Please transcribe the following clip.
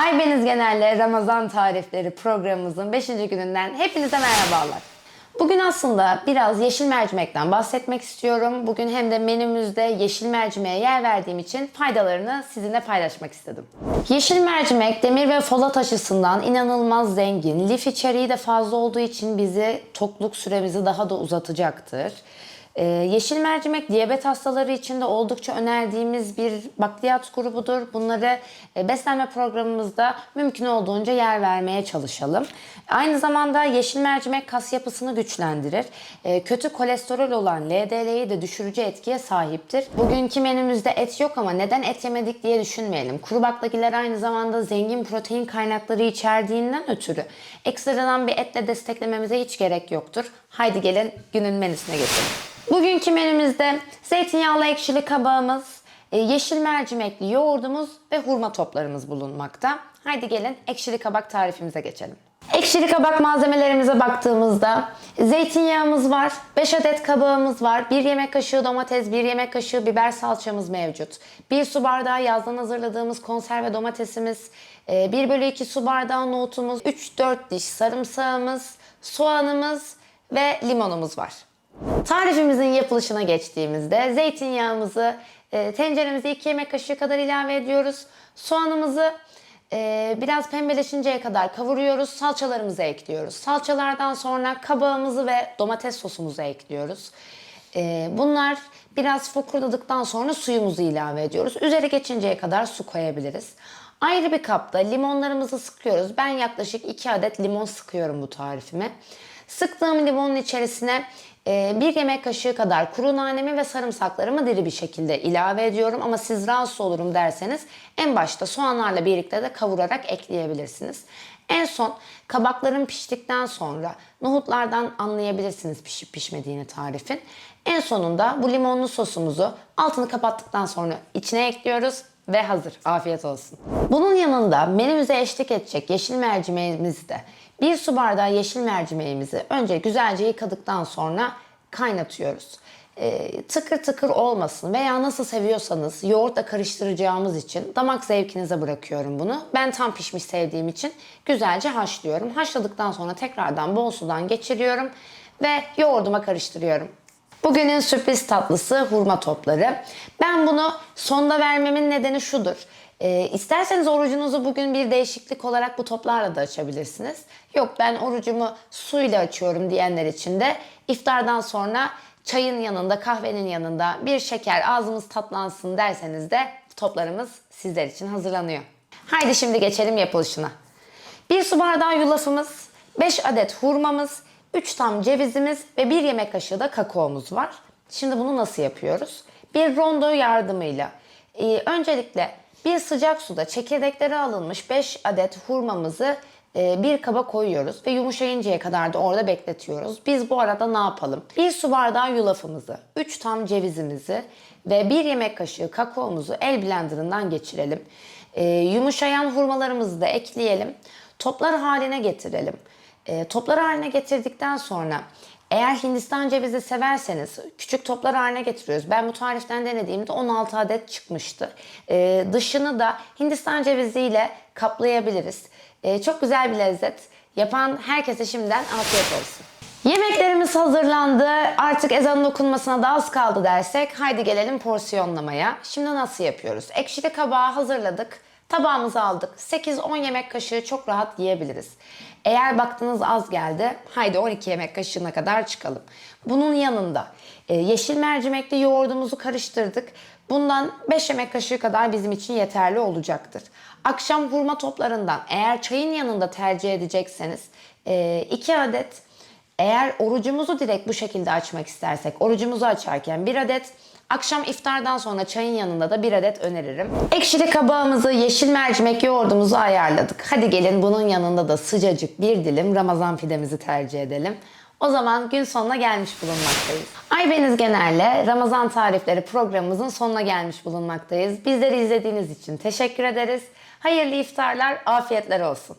Aybeniz Genel'le Ramazan Tarifleri programımızın 5. gününden hepinize merhabalar. Bugün aslında biraz yeşil mercimekten bahsetmek istiyorum. Bugün hem de menümüzde yeşil mercimeğe yer verdiğim için faydalarını sizinle paylaşmak istedim. Yeşil mercimek demir ve folat açısından inanılmaz zengin. Lif içeriği de fazla olduğu için bizi tokluk süremizi daha da uzatacaktır. Ee, yeşil mercimek diyabet hastaları için de oldukça önerdiğimiz bir bakliyat grubudur. Bunları e, beslenme programımızda mümkün olduğunca yer vermeye çalışalım. Aynı zamanda yeşil mercimek kas yapısını güçlendirir. E, kötü kolesterol olan LDL'yi de düşürücü etkiye sahiptir. Bugünkü menümüzde et yok ama neden et yemedik diye düşünmeyelim. Kuru baklagiller aynı zamanda zengin protein kaynakları içerdiğinden ötürü ekstradan bir etle desteklememize hiç gerek yoktur. Haydi gelin günün menüsüne geçelim. Bugünkü menümüzde zeytinyağlı ekşili kabağımız, e, yeşil mercimekli yoğurdumuz ve hurma toplarımız bulunmakta. Haydi gelin ekşili kabak tarifimize geçelim. Ekşili kabak malzemelerimize baktığımızda zeytinyağımız var, 5 adet kabağımız var, 1 yemek kaşığı domates, 1 yemek kaşığı biber salçamız mevcut. 1 su bardağı yazdan hazırladığımız konserve domatesimiz, 1 bölü 2 su bardağı nohutumuz, 3-4 diş sarımsağımız, soğanımız ve limonumuz var. Tarifimizin yapılışına geçtiğimizde zeytinyağımızı e, tenceremize 2 yemek kaşığı kadar ilave ediyoruz. Soğanımızı e, biraz pembeleşinceye kadar kavuruyoruz. Salçalarımızı ekliyoruz. Salçalardan sonra kabağımızı ve domates sosumuzu ekliyoruz. E, bunlar biraz fokurdadıktan sonra suyumuzu ilave ediyoruz. Üzeri geçinceye kadar su koyabiliriz. Ayrı bir kapta limonlarımızı sıkıyoruz. Ben yaklaşık 2 adet limon sıkıyorum bu tarifime. Sıktığım limonun içerisine bir yemek kaşığı kadar kuru nanemi ve sarımsaklarımı diri bir şekilde ilave ediyorum. Ama siz rahatsız olurum derseniz en başta soğanlarla birlikte de kavurarak ekleyebilirsiniz. En son kabakların piştikten sonra nohutlardan anlayabilirsiniz pişip pişmediğini tarifin. En sonunda bu limonlu sosumuzu altını kapattıktan sonra içine ekliyoruz ve hazır. Afiyet olsun. Bunun yanında menümüze eşlik edecek yeşil mercimeğimizi de bir su bardağı yeşil mercimeğimizi önce güzelce yıkadıktan sonra kaynatıyoruz. Ee, tıkır tıkır olmasın veya nasıl seviyorsanız yoğurtla karıştıracağımız için damak zevkinize bırakıyorum bunu. Ben tam pişmiş sevdiğim için güzelce haşlıyorum. Haşladıktan sonra tekrardan bol sudan geçiriyorum ve yoğurduma karıştırıyorum. Bugünün sürpriz tatlısı hurma topları. Ben bunu sonda vermemin nedeni şudur. Ee, isterseniz orucunuzu bugün bir değişiklik olarak bu toplarla da açabilirsiniz. Yok ben orucumu suyla açıyorum diyenler için de iftardan sonra çayın yanında, kahvenin yanında bir şeker ağzımız tatlansın derseniz de toplarımız sizler için hazırlanıyor. Haydi şimdi geçelim yapılışına. Bir su bardağı yulafımız, 5 adet hurmamız, 3 tam cevizimiz ve 1 yemek kaşığı da kakaomuz var. Şimdi bunu nasıl yapıyoruz? Bir rondo yardımıyla e, öncelikle bir sıcak suda çekirdekleri alınmış 5 adet hurmamızı e, bir kaba koyuyoruz ve yumuşayıncaya kadar da orada bekletiyoruz. Biz bu arada ne yapalım? Bir su bardağı yulafımızı, 3 tam cevizimizi ve 1 yemek kaşığı kakaomuzu el blenderından geçirelim. E, yumuşayan hurmalarımızı da ekleyelim. Toplar haline getirelim. E, toplar haline getirdikten sonra eğer Hindistan cevizi severseniz küçük toplar haline getiriyoruz. Ben bu tariften denediğimde 16 adet çıkmıştı. E, dışını da Hindistan ceviziyle kaplayabiliriz. E, çok güzel bir lezzet. Yapan herkese şimdiden afiyet olsun. Yemeklerimiz hazırlandı. Artık ezanın okunmasına da az kaldı dersek haydi gelelim porsiyonlamaya. Şimdi nasıl yapıyoruz? Ekşili kabağı hazırladık. Tabağımızı aldık. 8-10 yemek kaşığı çok rahat yiyebiliriz. Eğer baktınız az geldi, haydi 12 yemek kaşığına kadar çıkalım. Bunun yanında e, yeşil mercimekli yoğurdumuzu karıştırdık. Bundan 5 yemek kaşığı kadar bizim için yeterli olacaktır. Akşam hurma toplarından eğer çayın yanında tercih edecekseniz 2 adet eğer orucumuzu direkt bu şekilde açmak istersek, orucumuzu açarken bir adet, akşam iftardan sonra çayın yanında da bir adet öneririm. Ekşili kabağımızı, yeşil mercimek yoğurdumuzu ayarladık. Hadi gelin bunun yanında da sıcacık bir dilim Ramazan pidemizi tercih edelim. O zaman gün sonuna gelmiş bulunmaktayız. Aybeniz Genel'le Ramazan Tarifleri programımızın sonuna gelmiş bulunmaktayız. Bizleri izlediğiniz için teşekkür ederiz. Hayırlı iftarlar, afiyetler olsun.